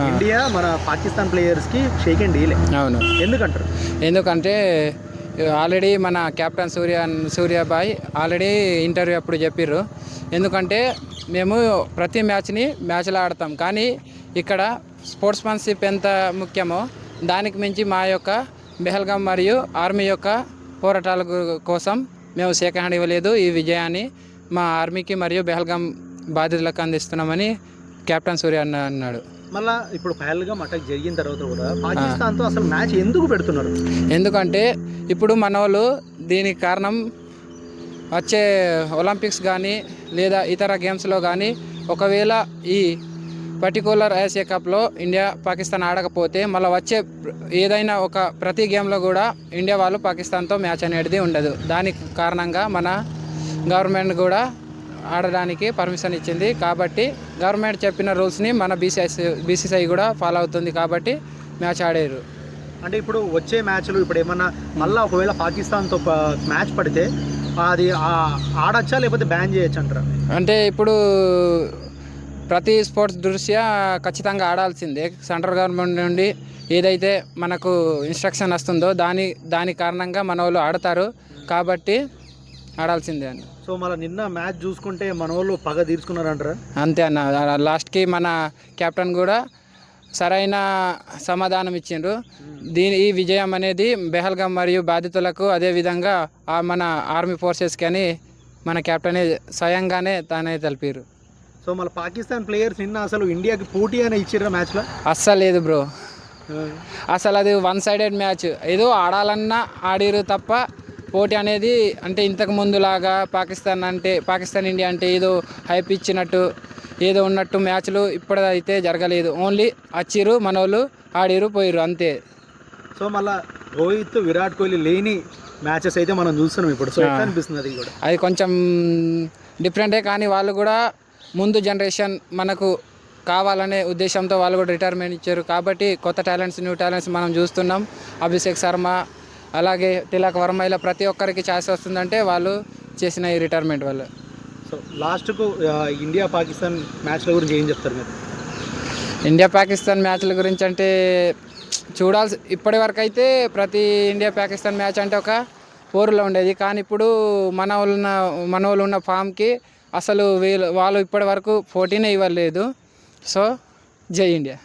India మన పాకిస్తాన్ ప్లేయర్స్కి shake and డీలే అవును. ఎందుకంటారు? ఎందుకంటే ఆల్రెడీ మన కెప్టెన్ సూర్య సూర్యాబాయ్ ఆల్రెడీ ఇంటర్వ్యూ అప్పుడు చెప్పిర్రు. ఎందుకంటే మేము ప్రతి మ్యాచ్ని మ్యాచ్లో ఆడతాం. కానీ ఇక్కడ స్పోర్ట్స్మెన్షిప్ ఎంత ముఖ్యమో దానికి మించి మా యొక్క బెహల్గాం మరియు ఆర్మీ యొక్క పోరాటాల కోసం మేము హ్యాండ్ ఇవ్వలేదు. ఈ విజయాన్ని మా ఆర్మీకి మరియు బెహల్గాం బాధితులకు అందిస్తున్నామని కెప్టెన్ సూర్య అన్న అన్నాడు. మళ్ళీ ఇప్పుడు ఫైనల్గా అటాక్ జరిగిన తర్వాత కూడా పాకిస్తాన్తో అసలు మ్యాచ్ ఎందుకు పెడుతున్నారు? ఎందుకంటే ఇప్పుడు మన వాళ్ళు దీనికి కారణం వచ్చే ఒలింపిక్స్ కానీ లేదా ఇతర గేమ్స్లో కానీ ఒకవేళ ఈ పర్టికులర్ ఏషియా కప్లో ఇండియా పాకిస్తాన్ ఆడకపోతే మళ్ళీ వచ్చే ఏదైనా ఒక ప్రతి గేమ్లో కూడా ఇండియా వాళ్ళు పాకిస్తాన్తో మ్యాచ్ అనేది ఉండదు. దానికి కారణంగా మన గవర్నమెంట్ కూడా ఆడడానికి పర్మిషన్ ఇచ్చింది. కాబట్టి గవర్నమెంట్ చెప్పిన రూల్స్ని మన బీసీఐ బీసీసీఐ కూడా ఫాలో అవుతుంది కాబట్టి మ్యాచ్ ఆడారు. అంటే ఇప్పుడు వచ్చే మ్యాచ్లు ఇప్పుడు ఏమన్నా మళ్ళీ ఒకవేళ పాకిస్తాన్తో మ్యాచ్ పడితే అది ఆడచ్చా లేకపోతే బ్యాన్ చేయొచ్చు అంటారా? అంటే ఇప్పుడు ప్రతి స్పోర్ట్స్ దృష్ట్యా ఖచ్చితంగా ఆడాల్సిందే. సెంట్రల్ గవర్నమెంట్ నుండి ఏదైతే మనకు ఇన్స్ట్రక్షన్ వస్తుందో దాని దాని కారణంగా మన వాళ్ళు ఆడతారు. కాబట్టి ఆడాల్సిందే అని. సో మళ్ళీ నిన్న మ్యాచ్ చూసుకుంటే మన వాళ్ళు పగ తీర్చుకున్నారంటారా? అంతే అన్న. లాస్ట్కి మన కెప్టెన్ కూడా సరైన సమాధానం ఇచ్చిండ్రు. దీని ఈ విజయం అనేది బెహల్గాం మరియు బాధితులకు అదేవిధంగా ఆ మన ఆర్మీ ఫోర్సెస్కి అని మన కెప్టెనే స్వయంగానే తానే తెలిపారు సో మళ్ళీ పాకిస్తాన్ ప్లేయర్స్ నిన్న అసలు ఇండియాకి పోటీ అని ఇచ్చిర్రా మ్యాచ్లో? అస్సలు లేదు బ్రో. అసలు అది వన్ సైడెడ్ మ్యాచ్. ఏదో ఆడాలన్నా ఆడిరు తప్ప పోటీ అనేది అంటే ఇంతకు ముందులాగా పాకిస్తాన్ అంటే పాకిస్తాన్ ఇండియా అంటే ఏదో హైప్ ఇచ్చినట్టు ఏదో ఉన్నట్టు మ్యాచ్లు ఇప్పుడైతే జరగలేదు. ఓన్లీ వచ్చిర్రు మనోళ్ళు ఆడిరు పోయిరు అంతే. సో మళ్ళా రోహిత్ విరాట్ కోహ్లీ లేని మ్యాచెస్ అయితే మనం చూస్తున్నాం ఇప్పుడు. సో ఎట్లా అనిపిస్తుంది అది కూడా? అది కొంచెం డిఫరెంటే కానీ వాళ్ళు కూడా ముందు జనరేషన్ మనకు కావాలనే ఉద్దేశంతో వాళ్ళు కూడా రిటైర్మెంట్ ఇచ్చారు. కాబట్టి కొత్త టాలెంట్స్ న్యూ టాలెంట్స్ మనం చూస్తున్నాం. అభిషేక్ శర్మ అలాగే తిలక్ వర్మ ఇలా ప్రతి ఒక్కరికి ఛాన్స్ వస్తుందంటే వాళ్ళు చేసిన ఈ రిటైర్మెంట్ వల్ల. సో లాస్ట్కు ఇండియా పాకిస్తాన్ మ్యాచ్ల గురించి ఏం చెప్తారు మీరు? ఇండియా పాకిస్తాన్ మ్యాచ్ల గురించి అంటే చూడాల్సి ఇప్పటి వరకు అయితే ప్రతి ఇండియా పాకిస్తాన్ మ్యాచ్ అంటే ఒక పోరులో ఉండేది. కానీ ఇప్పుడు మన వాళ్ళు ఉన్న మన వాళ్ళు ఉన్న ఫామ్కి అసలు వీళ్ళు వాళ్ళు ఇప్పటి వరకు పోటీనే ఇవ్వలేదు. సో జై ఇండియా